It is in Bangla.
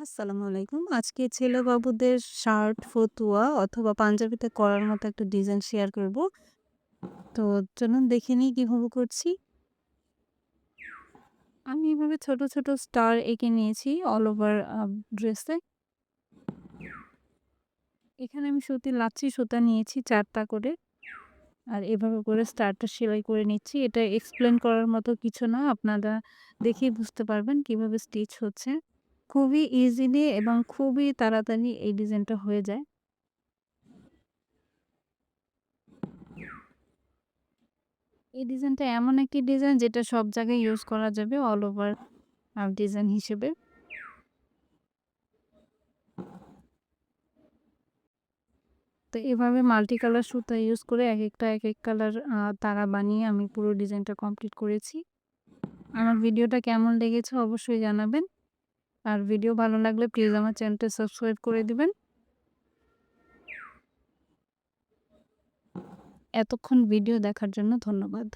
আসসালামু আলাইকুম। আজকে ছেলে বাবুদের শার্ট, ফতুয়া অথবা পাঞ্জাবিতে করার মতো একটা ডিজাইন শেয়ার করব। তো চলুন দেখে নিই কীভাবে করছি। আমি এভাবে ছোট, ছোট স্টার এঁকে নিয়েছি অল ওভার ড্রেসে। এখানে আমি সুতির লাচ্ছি সুতা নিয়েছি চারটা করে। আর এভাবে করে স্টারটা সেলাই করে নিচ্ছি। এটা এক্সপ্লেন করার মতো কিছু না। আপনারা দেখেই বুঝতে পারবেন কীভাবে স্টিচ হচ্ছে। খুবই ইজিলি এবং খুবই তাড়াতাড়ি এই ডিজাইনটা হয়ে যায়। এই ডিজাইনটা এমন একটি ডিজাইন যেটা সব জায়গায় ইউজ করা যাবে অল ওভার ডিজাইন হিসেবে। তো এভাবে মাল্টি কালার সুতা ইউজ করে একেকটা একেক কালার তারা বানিয়ে আমি পুরো ডিজাইনটা কমপ্লিট করেছি। আমার ভিডিওটা কেমন লেগেছে অবশ্যই জানাবেন। আর ভিডিও ভালো লাগলে প্লিজ আমার চ্যানেলটা সাবস্ক্রাইব করে দিবেন। এতক্ষণ ভিডিও দেখার জন্য ধন্যবাদ।